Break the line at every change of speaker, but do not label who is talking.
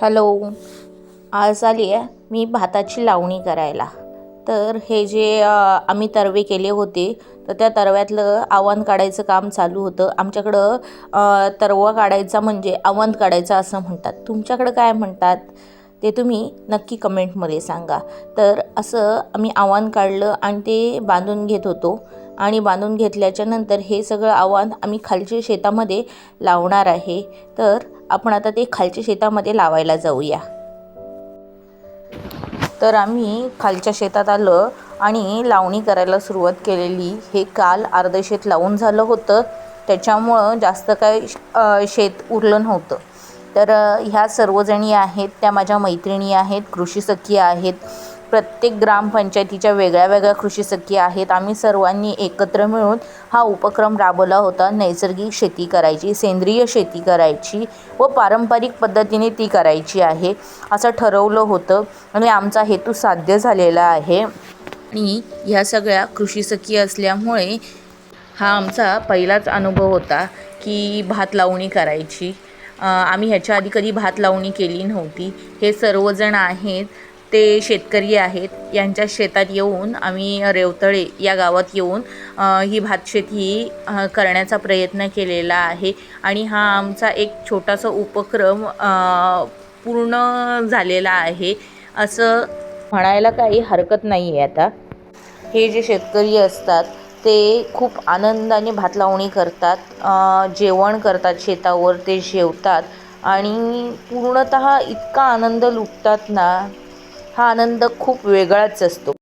Hello. आज आली आहे मी भाताची लावणी करायला. तर हे जे आम्ही तरवे केले होते तर त्या तरव्यातलं आव्हान काढायचं काम चालू होतं. आमच्याकडं तरवा काढायचा म्हणजे आव्हान काढायचा असं म्हणतात. तुमच्याकडं काय म्हणतात? ते तुम्ही नक्की कमेंटमध्ये सांगा. तर असं आम्ही आव्हान काढलं आणि ते बांधून घेत होतो. आणि बांधून घेतल्याच्या नंतर हे सगळं आव्हान आम्ही खालच्या शेतामध्ये लावणार आहे. तर आपण आता ते खालच्या शेतामध्ये लावायला जाऊया. तर आम्ही खालच्या शेतात आलं आणि लावणी करायला सुरुवात केलेली. हे काल अर्धं शेत लावून झालं होतं. त्याच्यामुळं जास्त काय शेत उरलं नव्हतं. तर ह्या सर्वजणी आहेत त्या माझ्या मैत्रिणी आहेत कृषी सखी आहेत प्रत्येक ग्रामपंचायतीच्या वेगळ्या वेगळ्या कृषी सखी आहेत. आम्ही सर्वांनी एकत्र मिळून हा उपक्रम राबवला होता. नैसर्गिक शेती करायची सेंद्रिय शेती करायची व पारंपरिक पद्धतीने ती करायची आहे असं ठरवलं होतं. आणि आमचा हेतू साध्य झालेला आहे. आणि ह्या सगळ्या कृषी सखी असल्यामुळे हा आमचा पहिलाच अनुभव होता की भात लावणी करायची. आम्ही ह्याच्या आधी कधी भात लावणी केली नव्हती. हे सर्वजण आहेत. ते शेतकरी आहेत यांच्या शेतात येऊन आम्ही रेवतळे या गावात येऊन ही भातशेती करण्याचा प्रयत्न केलेला आहे. आणि हा आमचा एक छोटासा उपक्रम पूर्ण झालेला आहे. असं म्हणायला काही हरकत नाही आहे आता. हे जे शेतकरी असतात ते खूप आनंदाने भात लावणी करतात जेवण करतात शेतावर ते जेवतात. आणि पूर्णत इतका आनंद लुटतात ना हा आनंद खूप वेगळाच असतो.